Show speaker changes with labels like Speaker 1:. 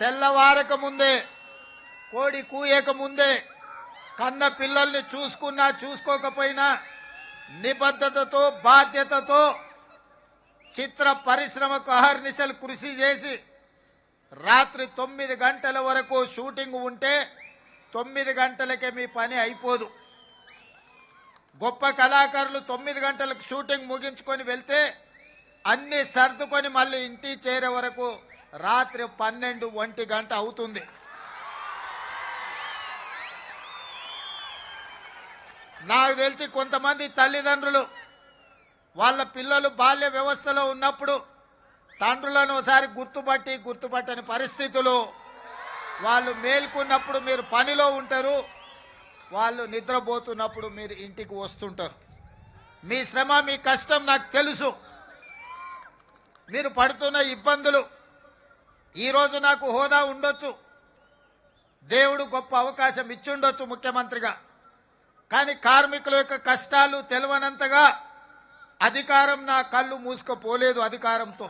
Speaker 1: తెల్లవారక ముందే కోడి కూయక ముందే కన్న పిల్లల్ని చూసుకున్నా చూసుకోకపోయినా నిబద్ధతతో బాధ్యతతో చిత్ర పరిశ్రమకు అహర్నిశలు కృషి చేసి రాత్రి తొమ్మిది గంటల వరకు షూటింగ్ ఉంటే తొమ్మిది గంటలకే మీ పని అయిపోదు. గొప్ప కళాకారులు తొమ్మిది గంటలకు షూటింగ్ ముగించుకొని వెళ్తే అన్నీ సర్దుకొని మళ్ళీ ఇంటికి చేరే వరకు రాత్రి పన్నెండు ఒంటి గంట అవుతుంది. నాకు తెలిసి కొంతమంది తల్లిదండ్రులు వాళ్ళ పిల్లలు బాల్య వ్యవస్థలో ఉన్నప్పుడు తండ్రులను ఒకసారి గుర్తుపట్టి గుర్తుపట్టని పరిస్థితులు వాళ్ళు మేల్కొన్నప్పుడు మీరు పనిలో ఉంటారు వాళ్ళు నిద్రపోతున్నప్పుడు మీరు ఇంటికి వస్తుంటారు. మీ శ్రమ మీ కష్టం నాకు తెలుసు. మీరు పడుతున్న ఇబ్బందులు ఈరోజు నాకు హోదా ఉండొచ్చు. దేవుడు గొప్ప అవకాశం ఇచ్చుండొచ్చు ముఖ్యమంత్రిగా. కానీ కార్మికుల యొక్క కష్టాలు తెలవనంతగా అధికారం నా కళ్ళు మూసుకుపోలేదు అధికారంతో.